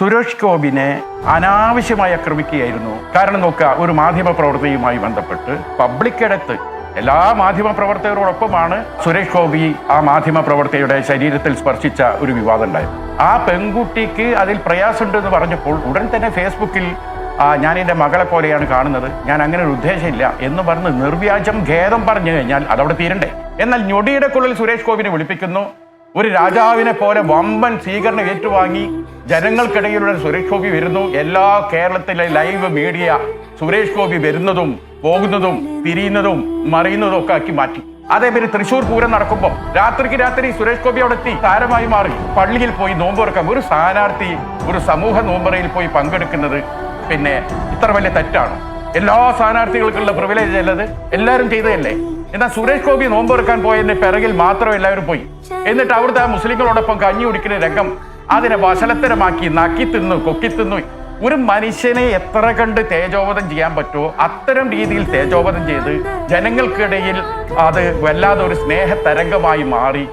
സുരേഷ് ഗോപിനെ അനാവശ്യമായി ആക്രമിക്കുകയായിരുന്നു. കാരണം നോക്കുക ഒരു മാധ്യമ പ്രവർത്തകയുമായി ബന്ധപ്പെട്ട് പബ്ലിക്കിടത്ത് എല്ലാ മാധ്യമ പ്രവർത്തകരോടൊപ്പമാണ് സുരേഷ് ഗോപി ആ മാധ്യമ പ്രവർത്തകയുടെ ശരീരത്തിൽ സ്പർശിച്ച ഒരു വിവാദം ഉണ്ടായത്. ആ പെൺകുട്ടിക്ക് അതിൽ പ്രയാസമുണ്ട് എന്ന് പറഞ്ഞപ്പോൾ ഉടൻ തന്നെ ഫേസ്ബുക്കിൽ ഞാൻ എന്റെ മകളെ പോലെയാണ് കാണുന്നത്. ഞാൻ അങ്ങനെ ഒരു ഉദ്ദേശമില്ല എന്ന് പറഞ്ഞ് നിർവ്യാജം ഖേദം പറഞ്ഞു കഴിഞ്ഞാൽ അതവിടെ തീരണ്ടേ. എന്നാൽ ഞൊടിയുടെ കുള്ളിൽ സുരേഷ് ഗോപിനെ വിളിപ്പിക്കുന്നു. ഒരു രാജാവിനെ പോലെ വമ്പൻ സ്വീകരണം ഏറ്റുവാങ്ങി ജനങ്ങൾക്കിടയിലുള്ള സുരേഷ് ഗോപി വരുന്നു. എല്ലാ കേരളത്തിലെ ലൈവ് മീഡിയ സുരേഷ് ഗോപി വരുന്നതും പോകുന്നതും പിരിയുന്നതും മറിയുന്നതും ഒക്കെ ആക്കി മാറ്റി. അതേപോലെ തൃശ്ശൂർ പൂരം നടക്കുമ്പോൾ രാത്രിക്ക് രാത്രി സുരേഷ് ഗോപി അവിടെ എത്തി. താരമായി മാറി. പള്ളിയിൽ പോയി നോമ്പ് തുറക്കാം ഒരു സ്ഥാനാർത്ഥി ഒരു സമൂഹ നോമ്പറയിൽ പോയി പങ്കെടുക്കുന്നത് പിന്നെ ഇത്ര വലിയ തെറ്റാണ്. എല്ലാ സ്ഥാനാർത്ഥികൾക്കുള്ള പ്രിവിലേജ് അല്ലത് എല്ലാവരും ചെയ്തതല്ലേ? എന്നാൽ സുരേഷ് ഗോപി നോമ്പ് തുറക്കാൻ പോയതിന്റെ പിറകിൽ മാത്രം എല്ലാവരും പോയി. എന്നിട്ട് അവിടുത്തെ ആ മുസ്ലിങ്ങളോടൊപ്പം കഞ്ഞി കുടിക്കുന്ന രംഗം അതിനെ വശലത്തരമാക്കി നക്കി തിന്നു കൊക്കി തിന്നു ഒരു മനുഷ്യനെ എത്ര കണ്ട് തേജോവധം ചെയ്യാൻ പറ്റുമോ അത്തരം രീതിയിൽ തേജോവധം ചെയ്ത് ജനങ്ങൾക്കിടയിൽ അത് വല്ലാതെ ഒരു സ്നേഹ തരംഗമായി മാറി.